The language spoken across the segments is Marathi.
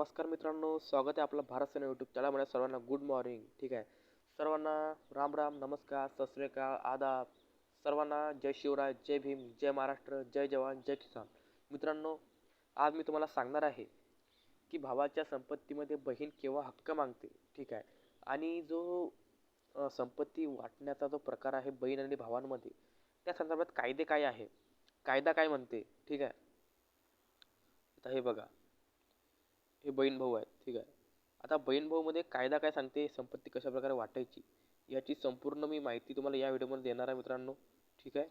नमस्कार मित्रांनो स्वागत आहे आपलं भारत सेना यूट्यूब चॅनलमध्ये सर्वांना गुड मॉर्निंग ठीक आहे? सर्वांना राम राम नमस्कार सस्रेकाळ आदाब. सर्वांना जय शिवराय जय भीम जय महाराष्ट्र जय जवान जय किसान. मित्रांनो आज मी तुम्हाला सांगणार आहे की भावाच्या संपत्तीमध्ये बहीण केव्हा हक्क मागते ठीक आहे? आणि जो संपत्ती वाटण्याचा जो प्रकार आहे बहीण आणि भावांमध्ये त्या संदर्भात कायदे काय आहे? कायदा काय म्हणते ठीक आहे? आता हे बघा. हे बहीण भाऊ आहेत ठीक आहे. आता बहीण भाऊमध्ये कायदा काय सांगते संपत्ती कशा प्रकारे वाटायची याची संपूर्ण मी माहिती तुम्हाला या व्हिडिओमध्ये देणार आहे मित्रांनो ठीक आहे.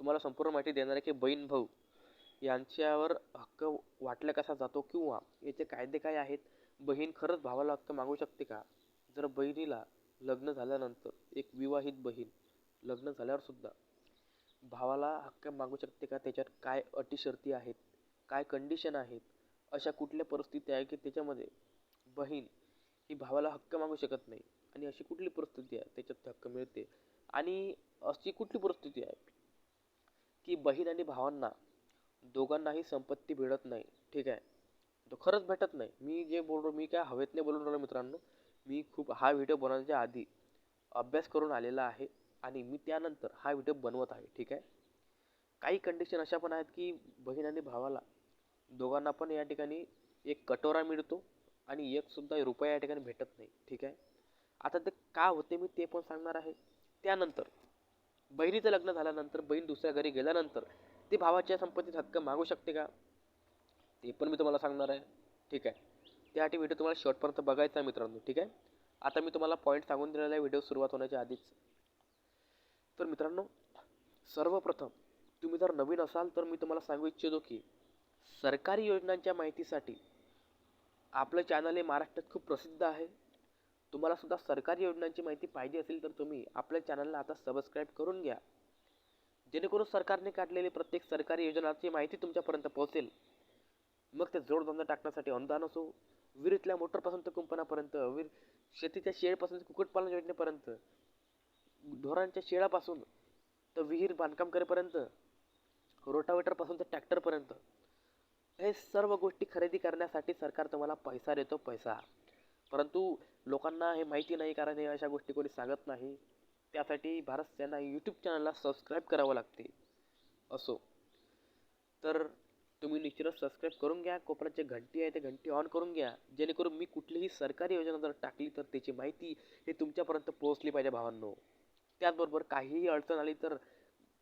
तुम्हाला संपूर्ण माहिती देणार आहे की बहीण भाऊ यांच्यावर हक्क वाटला कसा जातो किंवा याचे कायदे काय आहेत बहीण खरंच भावाला हक्क मागू शकते का? जर बहिणीला लग्न झाल्यानंतर एक विवाहित बहीण लग्न झाल्यावर सुद्धा भावाला हक्क मागू शकते का? त्याच्यात काय अटी शर्ती आहेत? काय कंडिशन आहेत अशा कुठल्या परिस्थिती आहे की त्याच्यामध्ये बहीण ही भावाला हक्क मागू शकत नाही आणि अशी कुठली परिस्थिती आहे त्याच्यात हक्क मिळते. आणि अशी कुठली परिस्थिती आहे की बहीण आणि भावांना दोघांनाही संपत्ती भेटत नाही ठीक आहे? तो खरंच भेटत नाही. मी जे बोललो मी काय हवेत नाही बोलून राहिलो मित्रांनो मी खूप हा व्हिडिओ बनवण्याच्या आधी अभ्यास करून आलेला आहे आणि मी त्यानंतर हा व्हिडिओ बनवत आहे ठीक आहे? काही कंडिशन अशा पण आहेत की बहीण आणि भावाला दोघांना पण या ठिकाणी एक कटोरा मिळतो आणि एकसुद्धा रुपया या ठिकाणी भेटत नाही. ठीक आहे? आता ते का होते मी ते पण सांगणार आहे. त्यानंतर बहिणीचं लग्न झाल्यानंतर बहीण दुसऱ्या घरी गेल्यानंतर ती भावाच्या संपत्तीत हक्क मागू शकते का? ते पण मी तुम्हाला सांगणार आहे. ठीक आहे? त्यासाठी व्हिडिओ तुम्हाला शेवटपर्यंत बघायचा आहे मित्रांनो. ठीक आहे? आता मी तुम्हाला पॉईंट सांगून दिलेला आहे व्हिडिओ सुरुवात होण्याच्या आधीच. तर मित्रांनो सर्वप्रथम तुम्ही जर नवीन असाल तर मी तुम्हाला सांगू इच्छितो की सरकारी योजनांच्या माहितीसाठी आपलं चॅनल हे महाराष्ट्रात खूप प्रसिद्ध आहे. तुम्हाला सुद्धा सरकारी योजनांची माहिती पाहिजे असेल तर तुम्ही आपल्या चॅनलला आता सबस्क्राईब करून घ्या. जेणेकरून सरकारने काढलेली प्रत्येक सरकारी योजनाची माहिती तुमच्यापर्यंत पोहोचेल. मग ते जोडधंदा टाकण्यासाठी अनुदान असो विहिरीतल्या मोटरपासून तर कुंपणापर्यंत विहीर शेतीच्या शेळपासून ते कुक्कुटपालन योजनेपर्यंत ढोरांच्या शेळापासून तर विहीर बांधकाम करेपर्यंत रोटावेटरपासून तर ट्रॅक्टरपर्यंत हे सर्व गोष्टी खरेदी करण्यासाठी सरकार तुम्हाला पैसा देतो पैसा. परंतु लोकांना हे माहिती नाही कारण हे अशा गोष्टी कोणी सांगत नाही. त्यासाठी भारत सेना यूट्यूब चॅनलला सबस्क्राईब करावं लागते. असो. तर तुम्ही निश्चितच सबस्क्राईब करून घ्या. कोपऱ्यात जे घंटी आहे ते घंटी ऑन करून घ्या. जेणेकरून मी कुठलीही सरकारी योजना जर टाकली तर त्याची माहिती हे तुमच्यापर्यंत पोहोचली पाहिजे भावांनो. त्याचबरोबर काहीही अडचण आली तर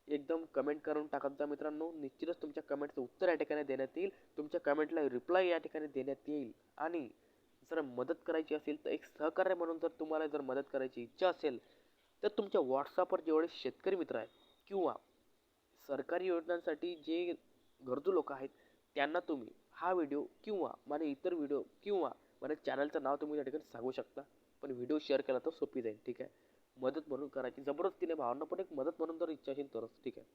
एकदम कमेंट करून टाकत जा मित्रांनो. निश्चितच तुमच्या कमेंटचं उत्तर या ठिकाणी देण्यात येईल. तुमच्या कमेंटला रिप्लाय या ठिकाणी देण्यात येईल. आणि जर मदत करायची असेल तर एक सहकार्य म्हणून जर तुम्हाला जर मदत करायची इच्छा असेल तर तुमच्या व्हॉट्सअपवर जेवढे शेतकरी मित्र आहेत किंवा सरकारी योजनांसाठी जे गरजू लोक आहेत त्यांना तुम्ही हा व्हिडिओ किंवा माझे इतर व्हिडिओ किंवा माझ्या चॅनलचं नाव तुम्ही या ठिकाणी सांगू शकता. पण व्हिडिओ शेअर केला तर सोपी जाईल. ठीक आहे? मदत म्हणून करायची जबरदस्तीने भावांना पण एक मदत म्हणून जर इच्छा असेल तरच ठीक आहे.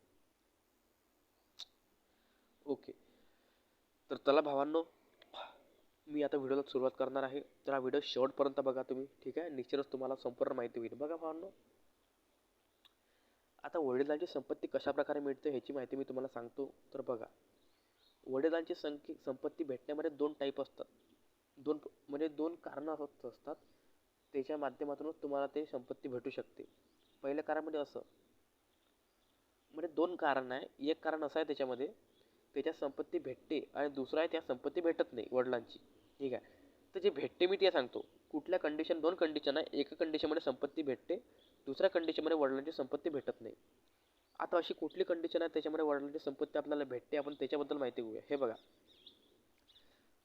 ओके तर चला भावांनो मी आता व्हिडिओला सुरुवात करणार आहे. तर हा व्हिडिओ शेवटपर्यंत बघा तुम्ही ठीक आहे? निश्चितच तुम्हाला संपूर्ण माहिती होईल. बघा भावांनो. आता वडिलांची संपत्ती कशा प्रकारे मिळते ह्याची माहिती मी तुम्हाला सांगतो. तर बघा वडिलांची संख्ये संपत्ती भेटण्यामध्ये दोन टाईप असतात. दोन म्हणजे दोन कारणं असतात. त्याच्या माध्यमातूनच तुम्हाला ते संपत्ती भेटू शकते. पहिलं कारण म्हणजे असं. म्हणजे दोन कारण आहे. एक कारण असं आहे त्याच्यामध्ये त्याच्या संपत्ती भेटते आणि दुसरं आहे त्या संपत्ती भेटत नाही वडिलांची. ठीक आहे? तर जे भेटते मी ते सांगतो. कुठल्या कंडिशन दोन कंडिशन आहे. एका कंडिशनमध्ये संपत्ती भेटते दुसऱ्या कंडिशनमध्ये वडिलांची संपत्ती भेटत नाही. आता अशी कुठली कंडिशन आहे त्याच्यामध्ये वडिलांची संपत्ती आपल्याला भेटते? आपण त्याच्याबद्दल माहिती घेऊया. हे बघा.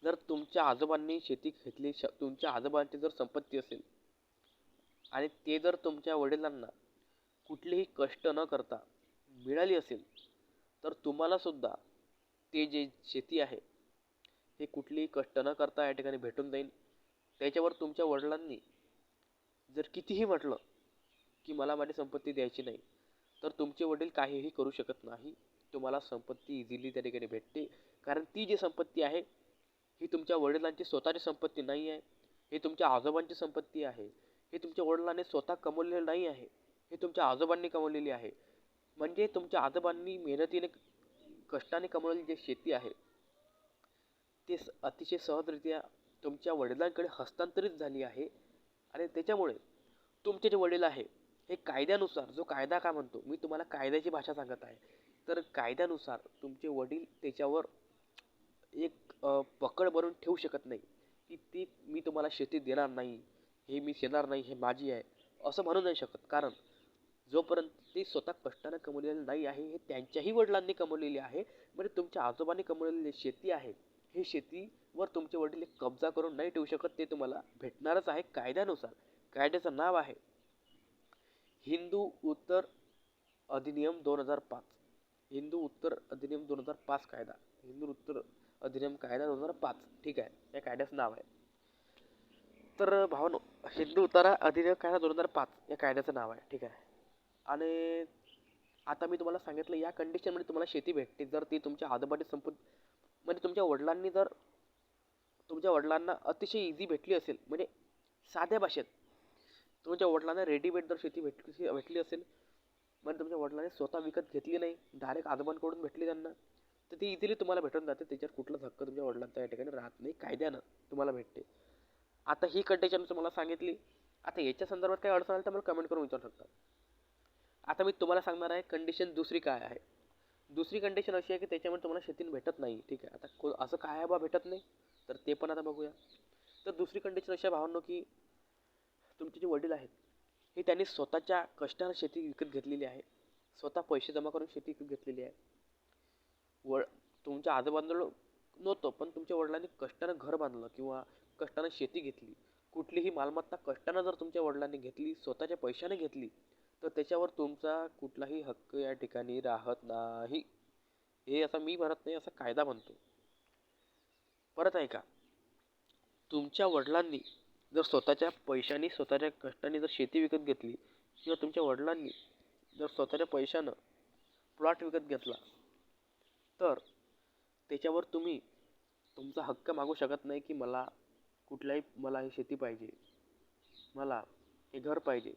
जर तुमच्या आजोबांनी शेती घेतली श तुमच्या आजोबांची जर संपत्ती असेल आणि ते जर तुमच्या वडिलांना कुठलेही कष्ट न करता मिळाली असेल तर तुम्हालासुद्धा ते जे शेती आहे हे कुठलीही कष्ट न करता या ठिकाणी भेटून जाईल. त्याच्यावर तुमच्या वडिलांनी जर कितीही म्हटलं की मला माझी संपत्ती द्यायची नाही तर तुमचे वडील काहीही करू शकत नाही. तुम्हाला संपत्ती इझिली त्या ठिकाणी भेटते. कारण ती जी संपत्ती आहे ही तुमच्या वडिलांची स्वतःची संपत्ती नाही आहे ही तुमच्या आजोबांची संपत्ती आहे. हे तुमच्या वडिलांनी स्वतः कमवलेलं नाही आहे. हे तुमच्या आजोबांनी कमवलेली आहे. म्हणजे तुमच्या आजोबांनी मेहनतीने कष्टाने कमवलेली जी शेती आहे ते स अतिशय सहजरित्या तुमच्या वडिलांकडे हस्तांतरित झाली आहे. आणि त्याच्यामुळे तुमचे जे वडील आहे हे कायद्यानुसार जो कायदा का म्हणतो मी तुम्हाला कायद्याची भाषा सांगत आहे. तर कायद्यानुसार तुमचे वडील त्याच्यावर एक पकड भरून ठेवू शकत नाही. की ती मी तुम्हाला शेती देणार नाही. हे मी येणार नाही हे माझी आहे असं म्हणू नाही शकत. कारण जोपर्यंत ते स्वतः कष्टानं कमवलेलं नाही आहे हे त्यांच्याही वडिलांनी कमवलेली आहे म्हणजे तुमच्या आजोबांनी कमवलेली शेती आहे हे शेतीवर तुमचे वडील एक कब्जा करून नाही ठेवू शकत ते तुम्हाला भेटणारच आहे कायद्यानुसार. कायद्याचं नाव आहे हिंदू उत्तर अधिनियम दोन हजार पाच. हिंदू उत्तर अधिनियम दोन हजार पाच कायदा. हिंदू उत्तर अधिनियम कायदा दोन हजार पाच. ठीक आहे या कायद्याचं नाव आहे. तर भावानो हिंदू उतारा अधिनियम कायदा दोन हजार पाच या कायद्याचं नाव आहे ठीक आहे? आणि आता मी तुम्हाला सांगितलं या कंडिशनमध्ये तुम्हाला शेती भेटते. जर ती तुमच्या आजोबाने संपून म्हणजे तुमच्या वडिलांनी जर तुमच्या वडिलांना अतिशय इझी भेटली असेल म्हणजे साध्या भाषेत तुमच्या वडिलांना रेडीमेड जर शेती भेटली भेटली असेल म्हणजे तुमच्या वडिलांनी स्वतः विकत घेतली नाही डायरेक्ट आजोबांकडून भेटली त्यांना तर ती इझिली तुम्हाला भेटून जाते. त्याच्यावर कुठलं हक्क तुमच्या वडिलांचा या ठिकाणी राहत नाही कायद्यानं तुम्हाला भेटते. आता ही कंडिशन तुम्हाला सांगितली. आता याच्या संदर्भात काही अडचण आली तर मला कमेंट करून विचारू शकता. आता मी तुम्हाला सांगणार आहे कंडिशन दुसरी काय आहे? दुसरी कंडिशन अशी आहे की त्याच्यामुळे तुम्हाला शेतीन भेटत नाही. ठीक आहे. आता को असं काय आहे बा भेटत नाही? तर ते पण आता बघूया. तर दुसरी कंडिशन अशी आहे भावांनो की तुमचे जे वडील आहेत हे त्यांनी स्वतःच्या कष्टानं शेती विकत घेतलेली आहे. स्वतः पैसे जमा करून शेती विकत घेतलेली आहे. व तुमच्या आजोबांजवळ नव्हतं पण तुमच्या वडिलांनी कष्टानं घर बांधलं किंवा कष्टानं शेती घेतली. कुठलीही मालमत्ता कष्टानं जर तुमच्या वडिलांनी घेतली स्वतःच्या पैशाने घेतली तर त्याच्यावर तुमचा कुठलाही हक्क या ठिकाणी राहत नाही. हे असं मी म्हणत नाही असं कायदा म्हणतो. परत ऐका तुमच्या वडिलांनी जर स्वतःच्या पैशाने स्वतःच्या कष्टाने जर शेती विकत घेतली किंवा तुमच्या वडिलांनी जर स्वतःच्या पैशानं प्लॉट विकत घेतला तर त्याच्यावर तुम्ही तुमचा हक्क मागू शकत नाही की मला कुठल्याही मला ही शेती पाहिजे. मला हे घर पाहिजे.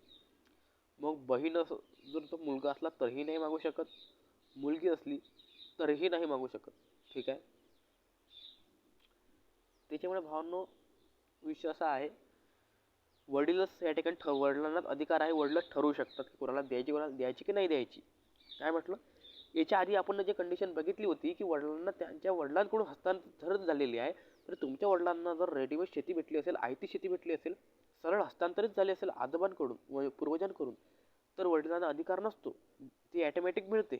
मग बहीण असं जर तो मुलगा असला तरीही नाही मागू शकत. मुलगी असली तरीही नाही मागू शकत. ठीक आहे? त्याच्यामुळे भावांनो विषय असा आहे. वडीलच या ठिकाणी ठ वडिलांनाच अधिकार आहे. वडीलच ठरवू शकतात की कोणाला द्यायची कोणाला द्यायची की नाही द्यायची. काय म्हटलं? याच्या आधी आपण जे कंडिशन बघितली होती की वडिलांना त्यांच्या वडिलांकडून हस्तांतरित झालेली आहे. तर तुमच्या वडिलांना जर रेडीमेड शेती भेटली असेल आयती शेती भेटली असेल सरळ हस्तांतरित झाली असेल आजोबांकडून व पूर्वजांकडून तर वडिलांना अधिकार नसतो. ती ॲटोमॅटिक मिळते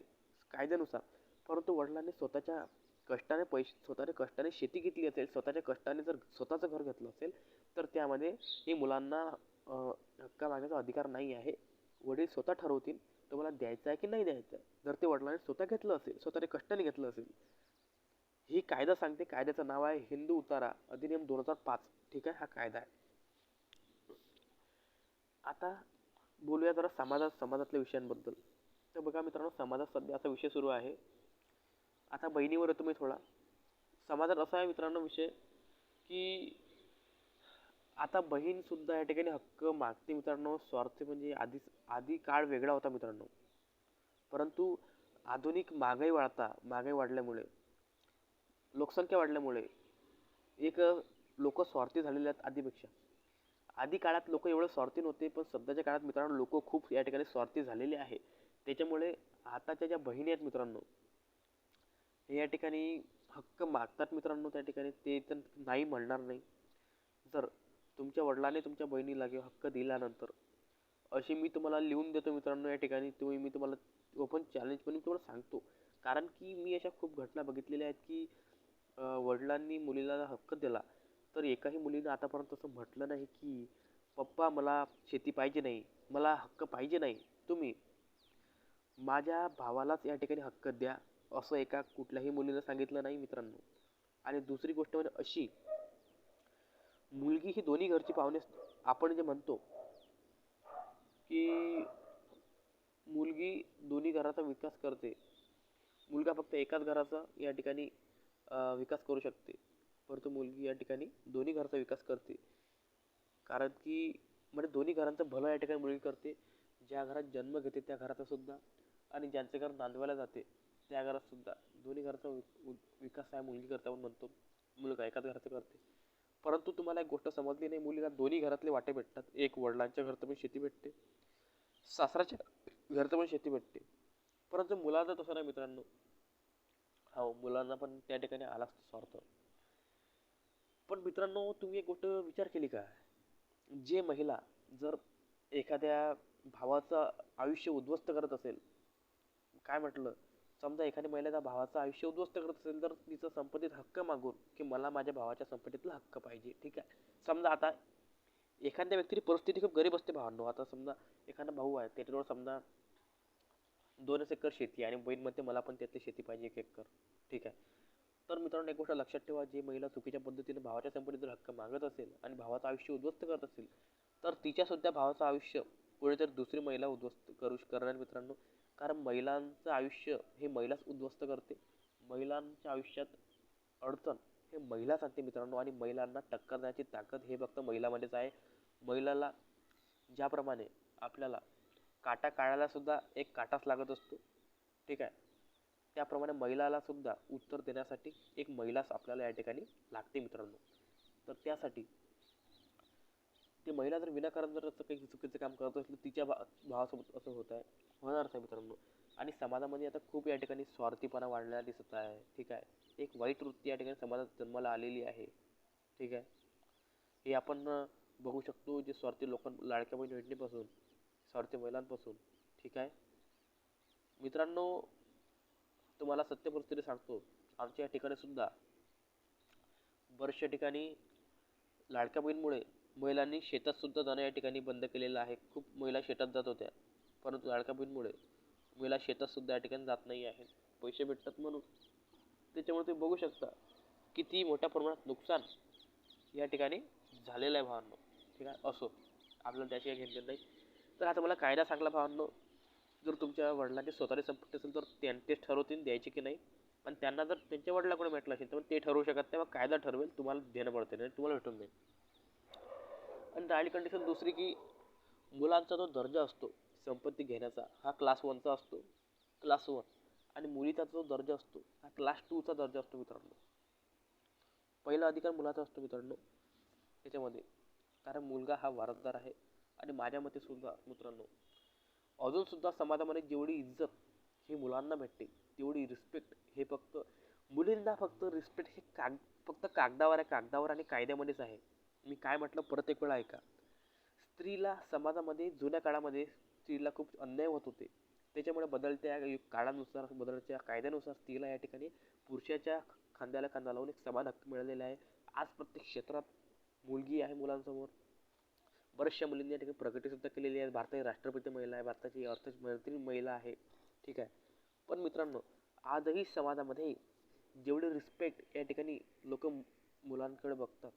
कायद्यानुसार. परंतु वडिलांनी स्वतःच्या कष्टाने पैसे स्वतःच्या कष्टाने शेती घेतली असेल स्वतःच्या कष्टाने जर स्वतःचं घर घेतलं असेल तर त्यामध्ये हे मुलांना अं, हक्का मागण्याचा अधिकार नाही आहे. वडील स्वतः ठरवतील तुम्हाला द्यायचं आहे की नाही द्यायचं आहे. जर ते वडिलांनी स्वतः घेतलं असेल स्वतःच्या कष्टाने घेतलं असेल ही कायदा सांगते. कायद्याचं नाव आहे हिंदू उतारा अधिनियम दोन हजार पाच. ठीक आहे? हा कायदा आहे. आता बोलूया जरा समाजात समाजातल्या विषयांबद्दल. तर बघा मित्रांनो समाजात सध्या असा विषय सुरू आहे. आता बहिणीवर येतो मी थोडा. समाजात असा आहे मित्रांनो विषय की आता बहीणसुद्धा या ठिकाणी हक्क मागते मित्रांनो. स्वार्थ म्हणजे आधीच आधी काळ वेगळा होता मित्रांनो. परंतु आधुनिक महागाई वाढता महागाई वाढल्यामुळे लोकसंख्या वाढल्यामुळे एक लोक स्वार्थी झालेले आहेत आधीपेक्षा. आधी काळात लोक एवढं स्वार्थी नव्हते पण सध्याच्या काळात मित्रांनो लोक खूप या ठिकाणी स्वार्थी झालेले आहे. त्याच्यामुळे आताच्या ज्या बहिणी आहेत मित्रांनो या ठिकाणी हक्क मागतात मित्रांनो त्या ठिकाणी ते तर नाही म्हणणार नाही. जर तुमच्या वडिलांनी तुमच्या बहिणीला किंवा हक्क दिल्यानंतर अशी मी तुम्हाला लिहून देतो मित्रांनो या ठिकाणी तुम्ही मी तुम्हाला ओपन चॅलेंज पण मी तुम्हाला सांगतो. कारण की मी अशा खूप घटना बघितलेल्या आहेत की वडिलांनी मुलीला हक्क दिला तर एकाही मुलीनं आतापर्यंत असं म्हटलं नाही की पप्पा मला शेती पाहिजे नाही मला हक्क पाहिजे नाही तुम्ही माझ्या भावालाच या ठिकाणी हक्क द्या असं एका कुठल्याही मुलीनं सांगितलं नाही मित्रांनो. आणि दुसरी गोष्ट म्हणजे अशी मुलगी ही दोन्ही घरची पाहुणे आपण जे म्हणतो की मुलगी दोन्ही घराचा विकास करते मुलगा फक्त एकाच घराचा या ठिकाणी विकास करू शकते. परंतु मुलगी या ठिकाणी दोन्ही घराचा विकास करते. कारण की म्हणजे दोन्ही घरांचं भलं या ठिकाणी मुलगी करते. ज्या घरात जन्म घेते त्या घराचा सुद्धा. आणि ज्यांचे घर नांदवायला जाते त्या घरात सुद्धा. दोन्ही घराचा वि- विकास हा मुलगी करता आपण म्हणतो. मुलगा एकाच घराचं करते. परंतु तुम्हाला एक गोष्ट समजली नाही मुलीला दोन्ही घरातले वाटे भेटतात. एक वडिलांच्या घरचं पण शेती भेटते. सासराच्या घरचं पण शेती भेटते. परंतु मुलाचं तसं नाही मित्रांनो. हो मुलांना पण त्या ठिकाणी आलाच असतो स्वार्थ. पण मित्रांनो तुम्ही एक गोष्ट विचार केली का? जे महिला जर एखाद्या भावाचं आयुष्य उद्ध्वस्त करत असेल काय म्हटलं? समजा एखाद्या महिलेचा भावाचं आयुष्य उद्ध्वस्त करत असेल तर तिचं संपत्तीत हक्क मागून की मला माझ्या भावाच्या संपत्तीतला हक्क पाहिजे ठीक आहे? समजा आता एखाद्या व्यक्तीची परिस्थिती खूप गरीब असते भावांनो. आता समजा एखादा भाऊ आहे त्याच्याजवळ समजा दोनच एकर शेती आणि बहीणमध्ये मला पण त्यातली शेती पाहिजे एक एकर. ठीक आहे. तर मित्रांनो एक गोष्ट लक्षात ठेवा जी महिला चुकीच्या पद्धतीने भावाच्या संपत्तीत जर हक्क मागत असेल आणि भावाचं आयुष्य उद्ध्वस्त करत असेल तर तिच्यासुद्धा भावाचं आयुष्य कोणीतरी दुसरी महिला उद्ध्वस्त करू करणार मित्रांनो. कारण महिलांचं आयुष्य हे महिलाच उद्ध्वस्त करते. महिलांच्या आयुष्यात अडचण हे महिलाच आणते मित्रांनो आणि महिलांना टक्कर देण्याची ताकद हे फक्त महिलामध्येच आहे. महिलाला ज्याप्रमाणे आपल्याला काटा काढायला सुद्धा एक काटाच लागत असतो. ठीक आहे? त्याप्रमाणे महिलाला सुद्धा उत्तर देण्यासाठी एक महिलाच आपल्याला या ठिकाणी लागते मित्रांनो. तर त्यासाठी ती महिला जर विनाकारण जर असं काही चुकीचं काम करत असली तिच्या भा भावासोबत असं होत आहे. होणारच आहे मित्रांनो. आणि समाजामध्ये आता खूप या ठिकाणी स्वार्थीपणा वाढलेला दिसत आहे. ठीक आहे? एक वाईट वृत्ती या ठिकाणी समाजात जन्माला आलेली आहे. ठीक आहे? हे आपण बघू शकतो जे स्वार्थी लोकां लाडक्या बहीण योजनेपासून स्वार्थी महिलांपासून. ठीक आहे? मित्रांनो तुम्हाला सत्य परिस्थिती सांगतो. आमच्या या ठिकाणी सुद्धा बऱ्याचशा ठिकाणी लाडक्या बहीणमुळे महिलांनी शेतातसुद्धा जाणं या ठिकाणी बंद केलेलं आहे. खूप महिला शेतात जात होत्या. परंतु लाडक्या बहीणमुळे महिला शेतातसुद्धा या ठिकाणी जात नाही आहेत. पैसे भेटतात म्हणून. त्याच्यामुळे तुम्ही बघू शकता किती मोठ्या प्रमाणात नुकसान या ठिकाणी झालेलं आहे भावांनो. ठीक आहे? असो. आपल्याला त्याशिवाय घेतलेलं नाही. तर आता मला कायदा सांगला भावांनो. जर तुमच्या वडिलांची स्वतःची संपत्ती असेल तर त्यां ठरवतील द्यायची की नाही. पण त्यांना जर त्यांच्या वडिलाकडे भेटलं असेल तर ते ठरवू शकत नाही. मग कायदा ठरवेल तुम्हाला देणं पडते नाही तुम्हाला भेटून जाईल. आणि राहिली कंडिशन दुसरी की मुलांचा जो दर्जा असतो संपत्ती घेण्याचा हा क्लास वनचा असतो. क्लास वन आणि मुलीचा जो दर्जा असतो हा क्लास टूचा दर्जा असतो मित्रांनो. पहिला अधिकार मुलाचा असतो मित्रांनो. त्याच्यामध्ये कारण मुलगा हा वारसदार आहे. आणि माझ्या मते सुद्धा मित्रांनो. अजूनसुद्धा समाजामध्ये जेवढी इज्जत ही मुलांना भेटते तेवढी रिस्पेक्ट हे फक्त मुलींना फक्त रिस्पेक्ट हे काग फक्त कागदावर आहे कागदावर आणि कायद्यामध्येच आहे. मी काय म्हटलं? परत एक वेळा ऐका. स्त्रीला समाजामध्ये जुन्या काळामध्ये स्त्रीला खूप अन्याय होत होते. त्याच्यामुळे बदलत्या काळानुसार बदलत्या कायद्यानुसार स्त्रीला या ठिकाणी पुरुषाच्या खांद्याला खांदा लावून एक समान हक्क मिळालेला आहे. आज प्रत्येक क्षेत्रात मुलगी आहे मुलांसमोर. बऱ्याचशा मुलींनी या ठिकाणी प्रगतीसुद्धा केलेली आहे. भारताची राष्ट्रपती महिला आहे भारताची अर्थमंत्री महिला आहे. ठीक आहे? पण मित्रांनो आजही समाजामध्ये जेवढी रिस्पेक्ट या ठिकाणी लोक मुलांकडे बघतात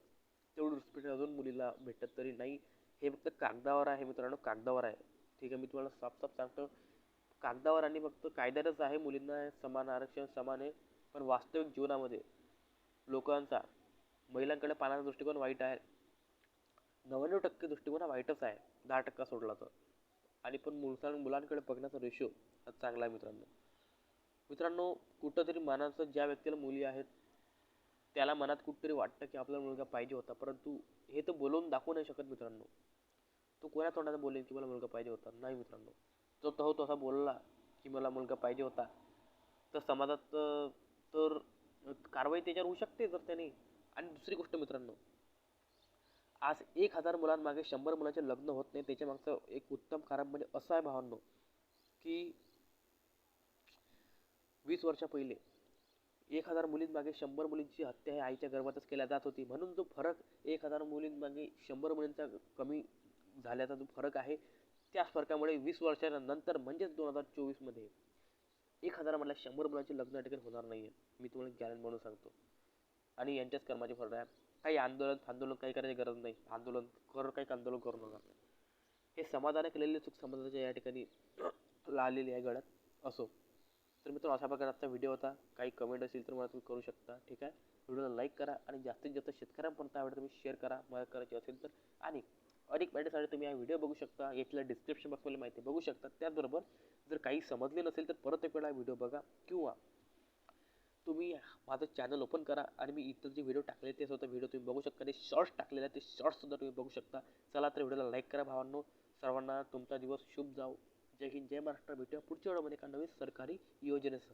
तेवढी रिस्पेक्ट अजून मुलीला भेटत तरी नाही. हे फक्त कागदावर आहे मित्रांनो कागदावर आहे. ठीक आहे? मी तुम्हाला साफ साफ सांगतो कागदावर आणि फक्त कायद्यातच आहे. मुलींना समान आरक्षण समान आहे पण वास्तविक जीवनामध्ये लोकांचा महिलांकडे पाहण्याचा दृष्टिकोन वाईट आहे. नव्याण्णव टक्के दृष्टिकोन हा वाईटच आहे. दहा टक्का सोडला तर. आणि पण मुलसा मुलांकडे बघण्याचा रेशो हा चांगला आहे मित्रांनो. मित्रांनो कुठंतरी मनाचं ज्या व्यक्तीला मुली आहेत त्याला मनात कुठंतरी वाटतं की आपला मुलगा पाहिजे होता. परंतु हे तर बोलवून दाखवू नाही शकत मित्रांनो. तो कोणा तोंडाचा बोलेल की मला मुलगा पाहिजे होता? नाही मित्रांनो. तो तो तसा बोलला की मला मुलगा पाहिजे होता तर समाजात तर कारवाई त्याच्यावर होऊ शकते जर त्याने. आणि दुसरी गोष्ट मित्रांनो आज एक हजार मुलांमागे शंभर मुलांचे लग्न होत नाही. त्याच्यामागचं एक उत्तम कारण म्हणजे असं आहे भावांनो की वीस वर्षा पहिले एक हजार मुलींमागे शंभर मुलींची हत्या ही आईच्या गर्भातच केल्या जात होती. म्हणून जो फरक एक हजार मुलींमागे शंभर मुलींचा कमी झाल्याचा जो फरक आहे त्याच फरकामुळे वीस वर्षानंतर म्हणजेच दोन हजार चोवीसमध्ये एक हजारामधल्या शंभर मुलांचे लग्न या होणार नाही आहे मी तुम्हाला गॅरंटी म्हणून सांगतो. आणि यांच्याच कर्माचे फळ आहे काही आंदोलन आंदोलन काही करायची गरज नाही. आंदोलन कर काही आंदोलन करू नका. हे समाजाने केलेले चूक समाजाच्या या ठिकाणी आलेली आहे गळ्यात असो. तर मित्रांनो अशा प्रकारे आजचा व्हिडिओ होता. काही कमेंट असेल तर मला तुम्ही करू शकता. ठीक आहे? व्हिडिओला लाईक करा आणि जास्तीत जास्त शेतकऱ्यांपर्यंत आवडतं तुम्ही शेअर करा. मदत करायची असेल तर. आणि अधिक माहितीसाठी तुम्ही हा व्हिडिओ बघू शकता. यातल्या डिस्क्रिप्शन बॉक्समध्ये माहिती बघू शकता. त्याचबरोबर जर काही समजले नसेल तर परत एक वेळा व्हिडिओ बघा. किंवा तुम्ही माझं चॅनल ओपन करा आणि मी इतर जे व्हिडिओ टाकले ते स्वतः व्हिडिओ तुम्ही बघू शकता. ते शॉर्ट्स टाकलेले आहेत ते शॉर्ट्ससुद्धा तुम्ही बघू शकता. चला तर व्हिडिओला लाईक करा भावांनो. सर्वांना तुमचा दिवस शुभ जाओ जय हिंद जय महाराष्ट्र. भेटूया पुढच्या वेळामध्ये एका नवीन सरकारी योजनेसह.